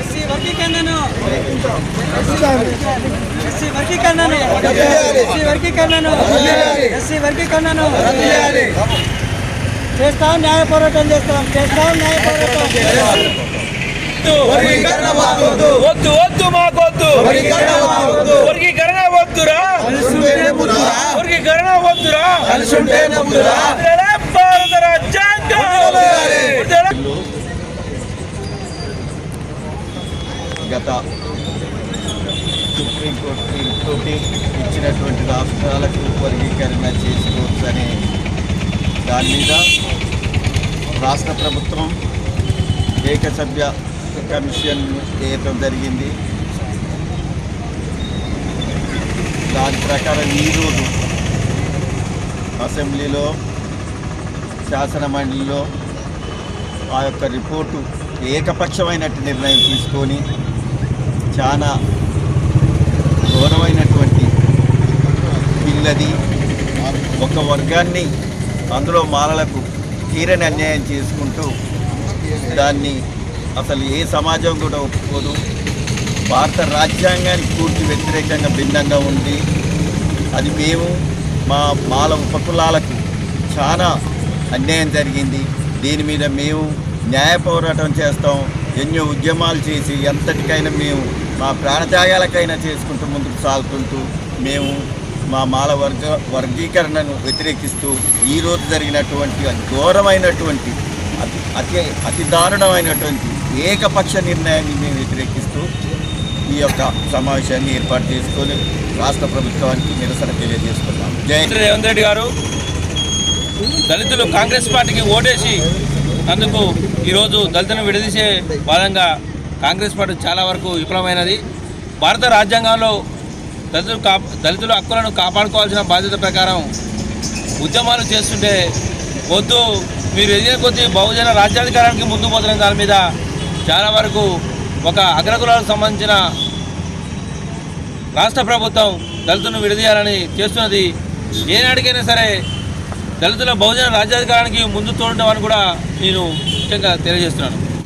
SC వర్గీకరణను SC వర్గీకరణను SC వర్గీకరణను ఎస్సీ వర్గీకరణను చేస్తాం న్యాయ పోరాటం చేస్తాం చేస్తాం న్యాయ పోరాటం వద్దు వద్దు మాకొద్దు వర్గీకరణ వద్దురా వర్గీకరణ వద్దురా వదిలేలే భారత రాజ్యాంగం. వదిలేలే. గత సుప్రీంకోర్టు తీర్పుతోటి ఇచ్చినటువంటి రాష్ట్రాలకు వర్గీకరణ చేసుకోవచ్చనే దాని మీద రాష్ట్ర ప్రభుత్వం ఏకసభ్య కమిషన్ వేయటం జరిగింది. దాని ప్రకారం ఈరోజు అసెంబ్లీలో శాసనమండలిలో ఆ యొక్క రిపోర్టు ఏకపక్షమైనట్టు నిర్ణయం తీసుకొని చాలా ఘోరమైనటువంటి పిల్లది ఒక వర్గాన్ని అందులో మాలలకు తీరని అన్యాయం చేసుకుంటూ దాన్ని అసలు ఏ సమాజం కూడా ఒప్పుకోదు. భారత రాజ్యాంగానికి పూర్తి వ్యతిరేకంగా భిన్నంగా ఉంది. అది మేము మా మాల ఉపకులాలకు చాలా అన్యాయం జరిగింది. దీని మీద మేము న్యాయ పోరాటం చేస్తాం. ఎన్నో ఉద్యమాలు చేసి ఎంతటికైనా మేము మా ప్రాణత్యాగాలకైనా చేసుకుంటూ ముందుకు సాగుతుంటూ మేము మా మాల వర్గ వర్గీకరణను వ్యతిరేకిస్తూ ఈరోజు జరిగినటువంటి ఘోరమైనటువంటి అతి అతి అతి దారుణమైనటువంటి ఏకపక్ష నిర్ణయాన్ని మేము వ్యతిరేకిస్తూ ఈ యొక్క సమావేశాన్ని ఏర్పాటు చేసుకొని రాష్ట్ర ప్రభుత్వానికి నిరసన తెలియజేస్తున్నాం. జై రేవంత్ రెడ్డి గారు దళితులు కాంగ్రెస్ పార్టీకి ఓటేసి అందుకు ఈరోజు దళితులను విడదీసే వాదంగా కాంగ్రెస్ పార్టీ చాలా వరకు విఫలమైనది. భారత రాజ్యాంగంలో దళితులు కా దళితుల హక్కులను కాపాడుకోవాల్సిన బాధ్యత ప్రకారం ఉద్యమాలు చేస్తుంటే వద్దు మీరు ఎదిగిన కొద్దీ బహుజన రాజ్యాధికారానికి ముందు పోతున్న దాని మీద చాలా వరకు ఒక అగ్రకులాలకు సంబంధించిన రాష్ట్ర ప్రభుత్వం దళితులను విడదీయాలని చేస్తున్నది. ఏనాటికైనా సరే దళితుల బహుజన రాజ్యాధికారానికి ముందు తోడటం అని కూడా నేను ముఖ్యంగా తెలియజేస్తున్నాను.